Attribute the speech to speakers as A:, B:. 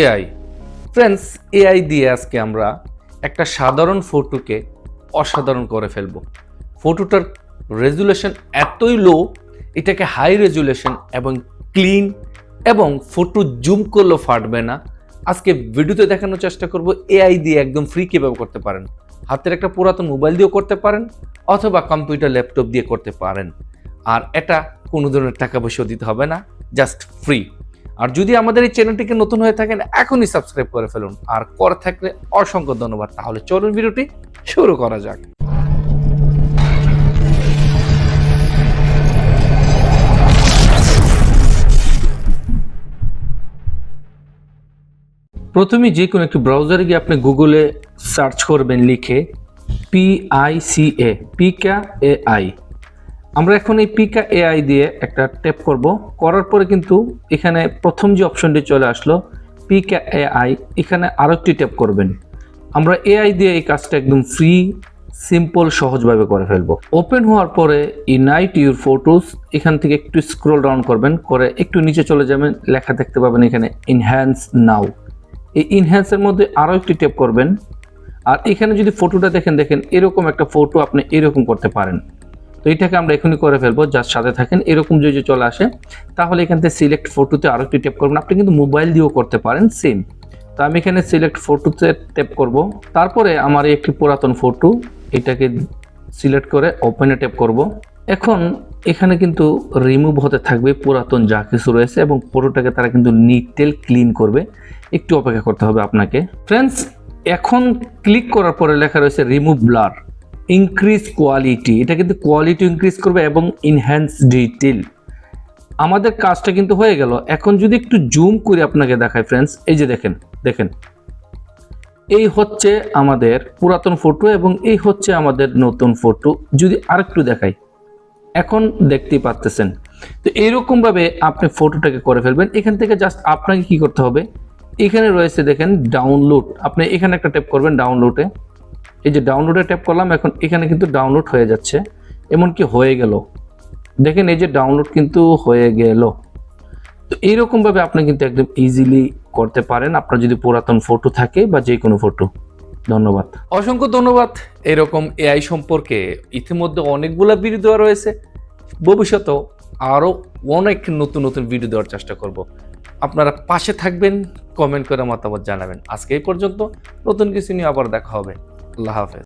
A: AI. Friends AI দিয়ে আজকে আমরা একটা সাধারণ ফটোকে অসাধারণ করে ফেলব। ফটোটার রেজুলেশন এতই লো এটাকে হাই রেজুলেশন এবং ক্লিন এবং ফটো জুম করলেও ফাটবে না। আজকে ভিডিওতে দেখানোর চেষ্টা করব, এআই দিয়ে একদম ফ্রি কীভাবে করতে পারেন। হাতের একটা পুরাতন মোবাইল দিয়েও করতে পারেন, অথবা কম্পিউটার ল্যাপটপ দিয়ে করতে পারেন। আর এটা কোনো ধরনের টাকা পয়সা দিতে হবে না জাস্ট ফ্রি আর যদি আমাদের এই চ্যানেলটিকে নতুন হয়ে থাকেন, এখনই সাবস্ক্রাইব করে ফেলুন। আর করে থাকলে অসংখ্য ধন্যবাদ। তাহলে চলুন ভিডিওটি শুরু করা যাক। প্রথমে যে কোনো একটি ব্রাউজারে গিয়ে আপনি গুগলে সার্চ করবেন, লিখে পিআইসিএ পিকা এআই আমরা এখন এই পিকা এআই দিয়ে একটা ট্যাপ করব। করার পরে কিন্তু এখানে প্রথম যে অপশনটি চলে আসলো পিকা এআই এখানে আরও একটি ট্যাপ করবেন। আমরা এআই দিয়ে এই কাজটা একদম ফ্রি সিম্পল সহজভাবে করে ফেলব। ওপেন হওয়ার পরে ইনাইট ইউর ফটোস এখান থেকে একটু স্ক্রল ডাউন করবেন, করে একটু নিচে চলে যাবেন, লেখা দেখতে পাবেন এখানে ইনহ্যান্স নাও এই ইনহ্যান্সের মধ্যে আরও একটি ট্যাপ করবেন। আর এখানে যদি ফটোটা দেখেন দেখেন এরকম একটা ফটো আপনি এরকম করতে পারেন। তো এটাকে আমরা এখনই করে ফেলব যার সাথে থাকেন, এরকম যদি চলে আসে, তাহলে এখান থেকে সিলেক্ট ফটোতে আরও একটি ট্যাপ করবেন। আপনি কিন্তু মোবাইল দিয়েও করতে পারেন সেম তো আমি এখানে সিলেক্ট ফটোতে ট্যাপ করব। তারপরে আমার একটি পুরাতন ফটো এটাকে সিলেক্ট করে ওপেনে ট্যাপ করব। এখন এখানে কিন্তু রিমুভ হতে থাকবে পুরাতন যা কিছু রয়েছে এবং ফটোটাকে তারা কিন্তু নিটেল ক্লিন করবে। একটু অপেক্ষা করতে হবে আপনাকে। ফ্রেন্ডস এখন ক্লিক করার পরে লেখা রয়েছে রিমুভ ব্লার ইনক্রিজ কোয়ালিটি এটা কিন্তু কোয়ালিটি ইনক্রিজ করবে এবং ইনহ্যান্স ডিটেল আমাদের কাজটা কিন্তু হয়ে গেল। এখন যদি একটু জুম করে আপনাকে দেখায় ফ্রেন্ডস এই যে দেখেন দেখেন। এই হচ্ছে আমাদের পুরাতন ফটো এবং এই হচ্ছে আমাদের নতুন ফটো যদি আরেকটু দেখাই, এখন দেখতেই পাচ্তেছেন তো এইরকমভাবে আপনি ফটোটাকে করে ফেলবেন। এখান থেকে জাস্ট আপনাকে কি করতে হবে? এখানে রয়েছে দেখেন ডাউনলোড আপনি এখানে একটা ট্যাপ করবেন ডাউনলোডে এই যে ডাউনলোডে ট্যাপ করলাম, এখন এখানে কিন্তু ডাউনলোড হয়ে যাচ্ছে। এমনকি হয়ে গেল। দেখেন এই যে ডাউনলোড কিন্তু হয়ে গেল। তো এইরকমভাবে আপনি কিন্তু একদম ইজিলি করতে পারেন। আপনার যদি পুরাতন ফটো থাকে বা যে কোনো ফটো ধন্যবাদ। অসংখ্য ধন্যবাদ। এরকম এআই সম্পর্কে ইতিমধ্যে অনেকগুলা ভিডিও দেওয়া রয়েছে। ভবিষ্যতেও আরও অনেক নতুন নতুন ভিডিও দেওয়ার চেষ্টা করব। আপনারা পাশে থাকবেন কমেন্ট করে মতামত জানাবেন। আজকে এই পর্যন্ত। নতুন কিছু নিয়ে আবার দেখা হবে। الله حافظ.